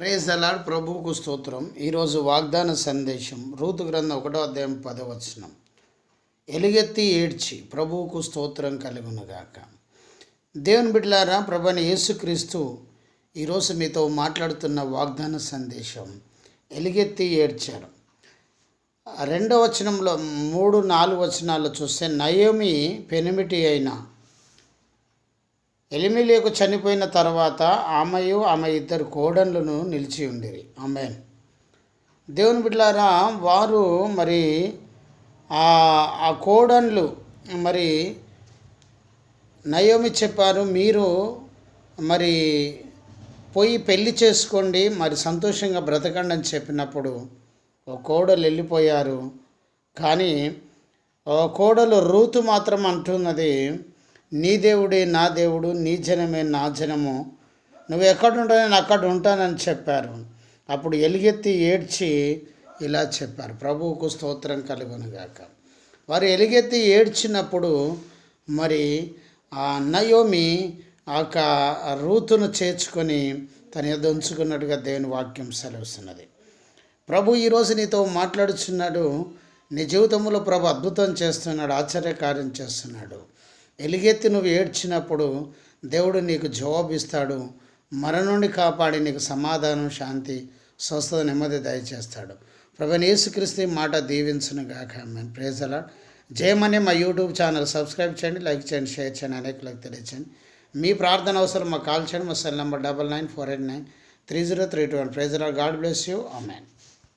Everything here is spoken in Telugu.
ప్రేజ్ అలాడ్ ప్రభువుకు స్తోత్రం. ఈరోజు వాగ్దాన సందేశం రూతు గ్రంథం ఒకటో అధ్యాయం పదవచనం ఎలుగెత్తి ఏడ్చి ప్రభువుకు స్తోత్రం కలుగునుగాక దేవుని బిడ్డలారా ప్రభని యేసుక్రీస్తు ఈరోజు మీతో మాట్లాడుతున్న వాగ్దాన సందేశం ఎలుగెత్తి ఏడ్చారు. రెండవ రెండో వచనంలో మూడు నాలుగు వచనాల్లో చూస్తే నయోమి పెనిమిటి అయిన ఎలిమిలేకు చనిపోయిన తర్వాత ఆమెయు ఆమె ఇద్దరు కోడన్లను నిలిచి ఉండి ఆమె దేవుని బిడ్లారా వారు మరి ఆ ఆ కోడన్లు మరి నయోమి చెప్పారు మీరు మరి పోయి పెళ్ళి చేసుకోండి మరి సంతోషంగా బ్రతకండి అని చెప్పినప్పుడు ఓ కోడలు వెళ్ళిపోయారు. కానీ ఓ కోడలు రూతు మాత్రం అంటున్నది నీ దేవుడే నా దేవుడు నీ జనమే నా జనము. నువ్వు ఎక్కడ నేను అక్కడ ఉంటానని చెప్పారు. అప్పుడు ఎలుగెత్తి ఏడ్చి ఇలా చెప్పారు. ప్రభువుకు స్తోత్రం కలుగునుగాక. వారు ఎలుగెత్తి ఏడ్చినప్పుడు మరి ఆ నయోమి ఆ యొక్క రూతును చేర్చుకొని తన యొద్ద ఉంచుకున్నట్టుగా దేవుని వాక్యం సెలవుస్తున్నది. ప్రభు ఈరోజు నీతో మాట్లాడుచున్నాడు. నీ జీవితంలో ప్రభు అద్భుతం చేస్తున్నాడు ఆశ్చర్యకార్యం చేస్తున్నాడు. ఎలుగెత్తి నువ్వు ఏడ్చినప్పుడు దేవుడు నీకు జవాబిస్తాడు. మరణం నుండి కాపాడి నీకు సమాధానం శాంతి స్వస్థత నెమ్మది దయచేస్తాడు. ప్రభుని యేసుక్రీస్తు మాట దీవించును గాక. మేము ప్రేజలా జయమనే మా యూట్యూబ్ ఛానల్. సబ్స్క్రైబ్ చేయండి లైక్ చేయండి షేర్ చేయండి అనేకులకు తెలియచేయండి. మీ ప్రార్థన అవసరం మాకు కాల్ చేయండి. మా cell number double nine four eight nine three zero three two one. ప్రైజరా God bless you. Amen